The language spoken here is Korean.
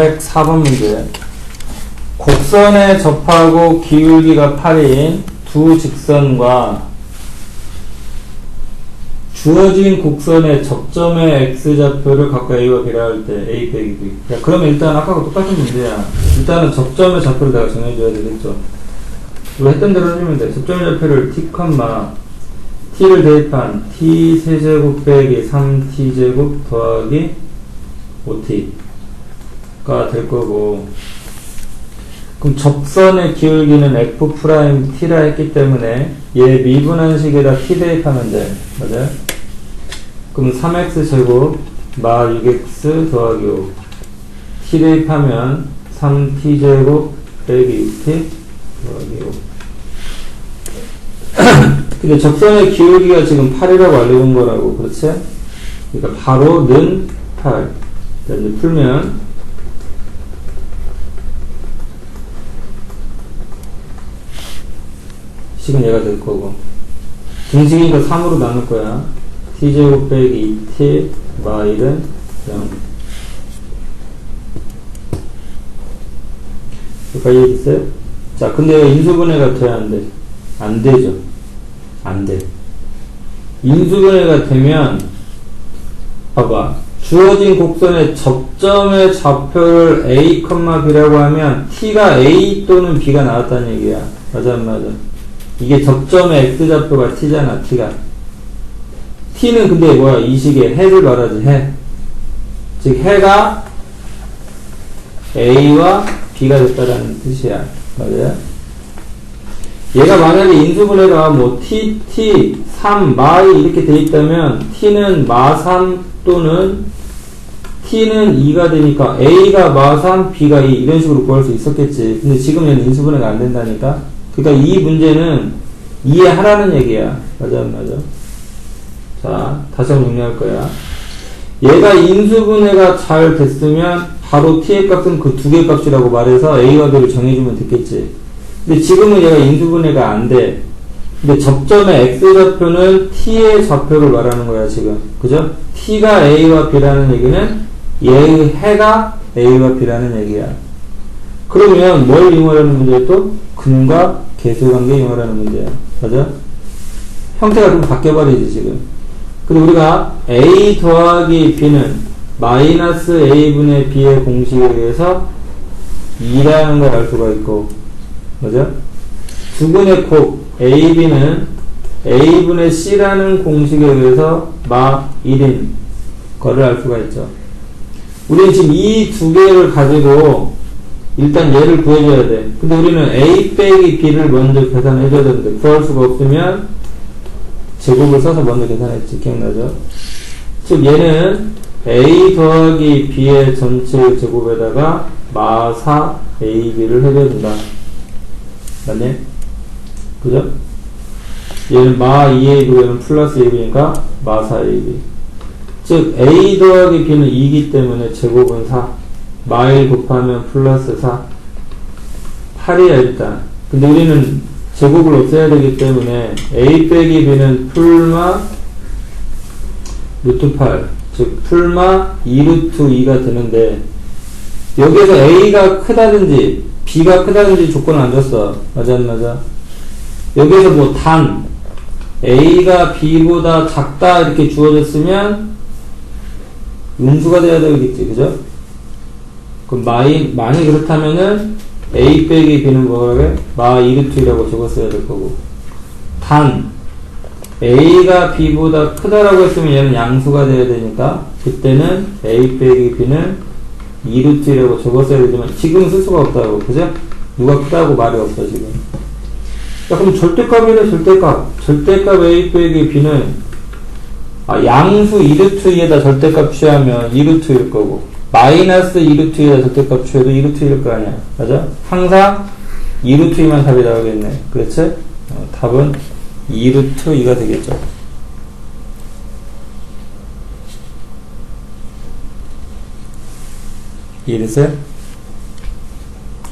104번 문제. 곡선에 접하고 기울기가 8인 두 직선과 주어진 곡선의 적점의 x좌표를 각각 a와 b라 할 때 a 빼기 b. 야, 그러면 일단 아까가 똑같은 문제야. 일단은 적점의 좌표를 내가 정해줘야 되겠죠. 우리 했던 대로 해주면 돼. 적점의 좌표를 t, t를 대입한 t 세제곱 빼기 3t제곱 더하기 5t. 가 될 거고. 그럼 접선의 기울기는 f 프라임 t라 했기 때문에 얘 미분한 식에다 t 대입하면 돼. 맞아요? 그럼 3x 제곱 마 6x 더하기 5 t 대입하면 3t 제곱 빼기 6t 더하기 5 근데 접선의 기울기가 지금 8이라고 알려준 거라고 그렇지? 그러니까 바로 는8 이제 풀면 식은 얘가 될 거고. 등식이니까 3으로 나눌 거야. t제곱 빼기 2t 마일은 0 여기까지 이해됐어요? 자 근데 인수분해가 돼야 안 돼? 안 되죠. 안돼. 인수분해가 되면 봐봐. 주어진 곡선의 접점의 좌표를 a, b라고 하면 t가 a 또는 b가 나왔다는 얘기야. 맞아 안 맞아? 이게 접점의 x좌표가 t잖아, t가. t는 근데 뭐야, 이 식의 해를 말하지, 해. 즉, 해가 a와 b가 됐다라는 뜻이야. 맞아요? 얘가 만약에 인수분해가 뭐 t, t, 3, 마이 이렇게 돼 있다면 t는 마3 또는 t는 2가 되니까 a가 마3, b가 2 이런 식으로 구할 수 있었겠지. 근데 지금 얘는 인수분해가 안 된다니까? 그러니까 이 문제는 이해하라는 얘기야. 맞아, 안 맞아? 자, 다시 한번 정리할 거야. 얘가 인수분해가 잘 됐으면 바로 t의 값은 그 두 개 값이라고 말해서 a와 b를 정해주면 됐겠지. 근데 지금은 얘가 인수분해가 안 돼. 근데 접점의 x좌표는 t의 좌표를 말하는 거야, 지금. 그죠? t가 a와 b라는 얘기는 얘의 해가 a와 b라는 얘기야. 그러면 뭘 이용하라는 문제에 또? 근과 계수관계 이용하라는 문제야. 맞아? 형태가 좀 바뀌어버리지, 지금. 그리고 우리가 a 더하기 b는 마이너스 a분의 b의 공식에 의해서 2라는 걸 알 수가 있고, 맞아? 두근의 콕 ab는 a분의 c라는 공식에 의해서 마 1인 거를 알 수가 있죠. 우리는 지금 이 두 개를 가지고 일단 얘를 구해줘야 돼. 근데 우리는 A 빼기 B를 먼저 계산해줘야 되는데 구할 수가 없으면 제곱을 써서 먼저 계산했지. 기억나죠? 즉 얘는 A 더하기 B의 전체 제곱에다가 마4 AB를 해줘야 된다. 맞네? 그죠? 얘는 마 2AB고 얘는 플러스 AB니까 마4 AB. 즉 A 더하기 B는 2이기 때문에 제곱은 4. 마일 곱하면 플러스 4 8이야 일단. 근데 우리는 제곱을 없애야 되기 때문에 a 빼기 b는 풀마 루트 8 즉 풀마 2루트 2가 되는데 여기에서 a가 크다든지 b가 크다든지 조건을 안 줬어. 맞아 안 맞아? 여기에서 뭐 단. A가 b보다 작다 이렇게 주어졌으면 음수가 돼야 되겠지 그죠? 그럼 마이, 만약 그렇다면은 a 빼기 b는 뭐라고 마 2루트라고 적었어야 될 거고. 단, a가 b보다 크다라고 했으면 얘는 양수가 돼야 되니까, 그때는 a 빼기 b는 2루트라고 적었어야 되지만, 지금 쓸 수가 없다고. 그죠? 누가 크다고 말이 없어, 지금. 자, 그럼 절대값이래, 절대값. 절대값 a 빼기 b는, 아, 양수 2루트 에다 절대값 취하면 2루트일 거고, 마이너스 2루트에다 절대값 취해도 2루트일 거 아니야. 맞아? 항상 2루트이만 답이 나오겠네. 그렇지? 어, 답은 2루트 2가 되겠죠. 이해됐어요?